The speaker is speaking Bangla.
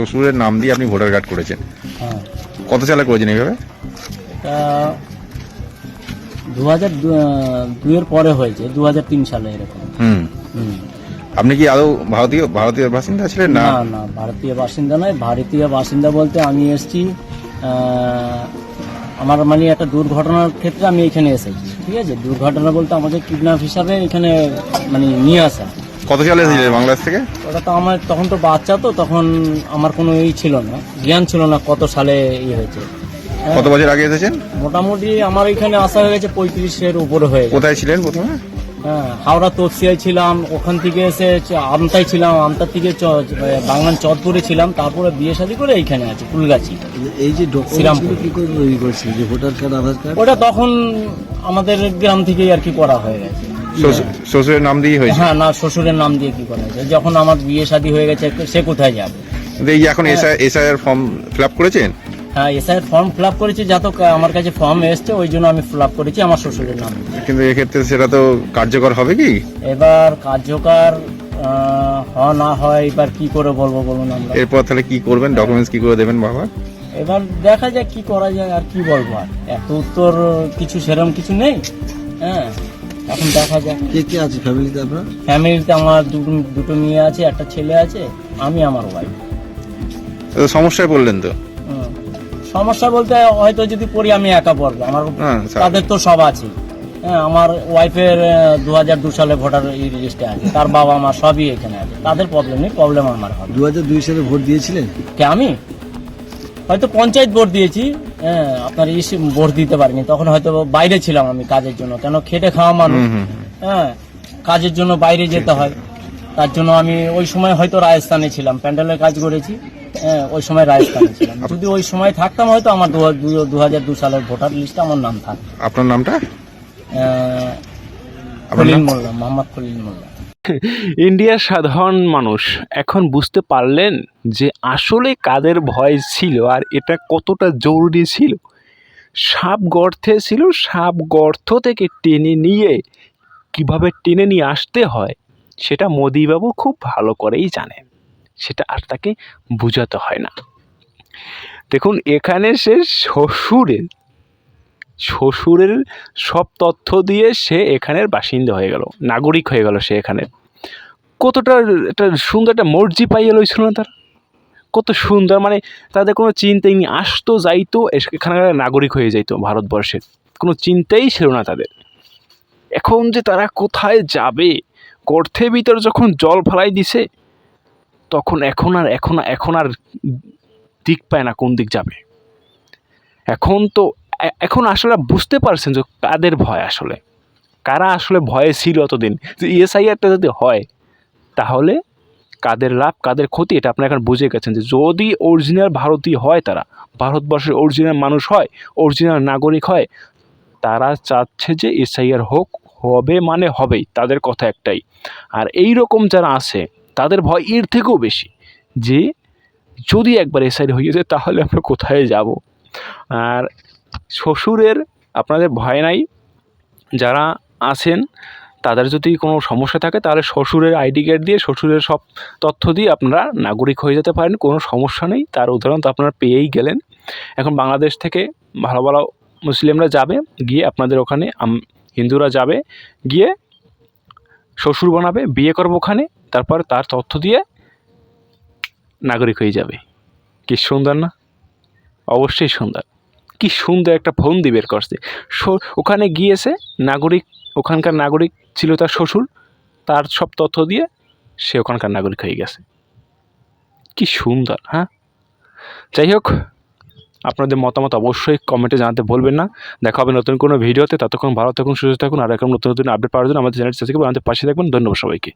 শ্বশুরের নাম দিয়ে আপনি ভোটার কার্ড করেছেন। কত সালে করেছেন এইভাবে? দু হাজার দুইয়ের পরে হয়েছে দু হাজার তিন সালে এরকম। হুম। আপনি কি আদৌ ভারতীয় ভারতীয় বাসিন্দা ছিলেন না? না না ভারতীয় বাসিন্দা নয় ভারতীয় বাসিন্দা বলতে আমি এসেছি আমার মানে একটা দুর্ঘটনার ক্ষেত্রে আমি এখানে এসেছি ঠিক আছে? দুর্ঘটনা বলতে আমাদের কিডন্যাপ হিসাবে এখানে মানে নিয়ে আসা। কত সালে এসেছিলেন বাংলাদেশ থেকে? ওটা তো আমার তখন তো বাচ্চা তো তখন আমার কোনো ই ছিল না। জ্ঞান ছিল না কত সালে ই হয়েছে। হ্যাঁ, কত বছর আগে এসেছেন? মোটামুটি আমার এখানে আসা হয়ে গেছে পঁয়ত্রিশের উপরে হয়ে গেছে। কোথায় ছিলেন প্রথমে? হ্যাঁ হাওড়া তপসিয়ায় ছিলাম ওখান থেকে এসে চ- আমতায় ছিলাম আমতার থেকে চ- বাংলান চতপুরে ছিলাম তারপরে বিয়ে শাদী করে এইখানে আছে ফুলগাছি। এই যে শ্রীরামপুর। ডকুমেন্টগুলো কি করে তৈরি করছিল? যে ভোটার কার্ড আধার কার্ড? ওটা তখন আমাদের গ্রাম থেকেই আর কি করা হয়ে গেছে। শ্বশুরের নাম দিয়ে হয়েছে? হ্যাঁ না শ্বশুরের নাম দিয়ে কি করা হয়েছে যখন আমার বিয়ে শাদী হয়ে গেছে সে কোথায় যাবে? এই এখন SI SIR form fill up করেছেন? হ্যাঁ এসআইয়ের ফর্ম ফিল আপ করেছি যা তো আমার কাছে ফর্ম এসছে ওই জন্য আমি ফিল আপ করেছি আমার শ্বশুরের নাম। কিন্তু এক্ষেত্রে সেটা তো কার্যকর হবে কি? এবার কার্যকর হয় না হয় এবার কি করে বলব বলুন আমরা? এরপর তাহলে কি করবেন? ডকুমেন্টস কি করে দেবেন বাবা? এবার দেখা যাক কি করা যায় আর কি বলব আর। এত উত্তর কিছু সেরকম কিছু নেই? হ্যাঁ। এখন দেখা যাক। কে কে আছে? ফ্যামিলিতে আপনার? ফ্যামিলিতে আমার দুটো দুটো মেয়ে আছে একটা ছেলে আছে আমি আমার ওয়াইফ তো সমস্যায় পড়লেন তো? সমস্যা বলতে হয়তো যদি পড়ি আমি একা পড়ব। আমার হ্যাঁ, তাদের তো সব আছে। হ্যাঁ আমার ওয়াইফের দু হাজার দু সালে ভোটার লিস্টে আছে। তার বাবা মা সবই এখানে আছে। তাদের প্রবলেম নেই প্রবলেম আমার হবে। দু হাজার দুই সালে ভোট দিয়েছিলেন? কে আমি? হয়তো পঞ্চায়েত ভোট দিয়েছি হ্যাঁ আপনার ইস ভোট দিতে পারিনি তখন হয়তো বাইরে ছিলাম আমি কাজের জন্য কেন খেটে খাওয়া মানুষ হ্যাঁ কাজের জন্য বাইরে যেতে হয় তার জন্য আমি ওই সময় হয়তো রাজস্থানে ছিলাম প্যান্ডেলের কাজ করেছি হ্যাঁ ওই সময় রাজস্থানে ছিলাম। যদি ওই সময় থাকতাম হয়তো আমার দু হাজার দু সালের ভোটার লিস্টে আমার নাম থাকতো। আপনার নামটা? খলিল? মোল্লা মোহাম্মদ খলিল মোল্লা। ইন্ডিয়ার সাধারণ মানুষ এখন বুঝতে পারলেন যে আসলে কাদের ভয় ছিল আর এটা কতটা জরুরি ছিল। সাপ গর্থে ছিল, সাপ গর্থ থেকে টেনে নিয়ে কীভাবে টেনে নিয়ে আসতে হয় সেটা মোদিবাবু খুব ভালো করেই জানেন, সেটা আর তাকে বোঝাতে হয় না। দেখুন, এখানে সে শ্বশুরের শ্বশুরের সব তথ্য দিয়ে সে এখানের বাসিন্দা হয়ে গেল, নাগরিক হয়ে গেল সে এখানে কতটা একটা সুন্দর একটা মর্জি পাইয়া লইছিল না তার? কত সুন্দর মানে তাদের কোনো চিন্তাই নেই, আসতো যাইতো, এখানকার নাগরিক হয়ে যাইতো ভারতবর্ষের। কোনো চিন্তাই ছিল না তাদের। এখন যে তারা কোথায় যাবে গর্থের ভিতর যখন জল ফেলাই দিছে, তখন এখন আর, এখন এখন আর দিক পায় না কোন দিক যাবে। এখন তো এখন আসলে বুঝতে পারছেন যে কাদের ভয় আসলে। কারা আসলে ভয়ে ছিল এতদিন? যে ইএসআইআরটা যদি হয় তাহলে কাদের লাভ, কাদের ক্ষতি, এটা আপনারা এখন বুঝে গেছেন যে যদি অরিজিনাল ভারতীয় হয় তারা, ভারতবর্ষের অরিজিনাল মানুষ হয় অরিজিনাল নাগরিক হয়, তারা চাচ্ছে যে এসআইআর হোক, হবে মানে হবেই, তাদের কথা একটাই। আর এই রকম যারা আছে, তাদের ভয় এর থেকেও বেশি যে যদি একবার এসআইআর হয়ে যায়, তাহলে আমরা কোথায় যাব? আর শ্বশুরের আপনাদের ভয় নাই? যারা আছেন তাদের যদি কোনো সমস্যা থাকে, তাহলে শ্বশুরের আইডি কার্ড দিয়ে শ্বশুরের সব তথ্য দিয়ে আপনারা নাগরিক হয়ে যেতে পারেন, কোনো সমস্যা নেই। তার উদাহরণ তো আপনারা পেয়েই গেলেন। এখন বাংলাদেশ থেকে ভালো ভালো মুসলিমরা যাবে, গিয়ে আপনাদের ওখানে হিন্দুরা যাবে, গিয়ে শ্বশুর বানাবে, বিয়ে করব ওখানে, তারপর তার তথ্য দিয়ে নাগরিক হয়ে যাবে। কি সুন্দর না? অবশ্যই সুন্দর। কি সুন্দর একটা ফন্দি বের করছে। ওখানে গিয়েছে নাগরিক ওখানকার নাগরিক ছিল তার শ্বশুর, তার সব তথ্য দিয়ে সে ওখানকার নাগরিক হয়ে গেছে। কি সুন্দর হ্যাঁ? যাই হোক, আপনাদের মতামত অবশ্যই কমেন্টে জানাতে বলবেন না। দেখা হবে নতুন কোনো ভিডিওতে। ততক্ষণ ভালো থাকুন, সুস্থ থাকুন, আর এরকম নতুন নতুন আপডেট পাওয়ার জন্য আমাদের চ্যানেল সাবস্ক্রাইব আমাদের পাশে থাকবেন। ধন্যবাদ সবাইকে।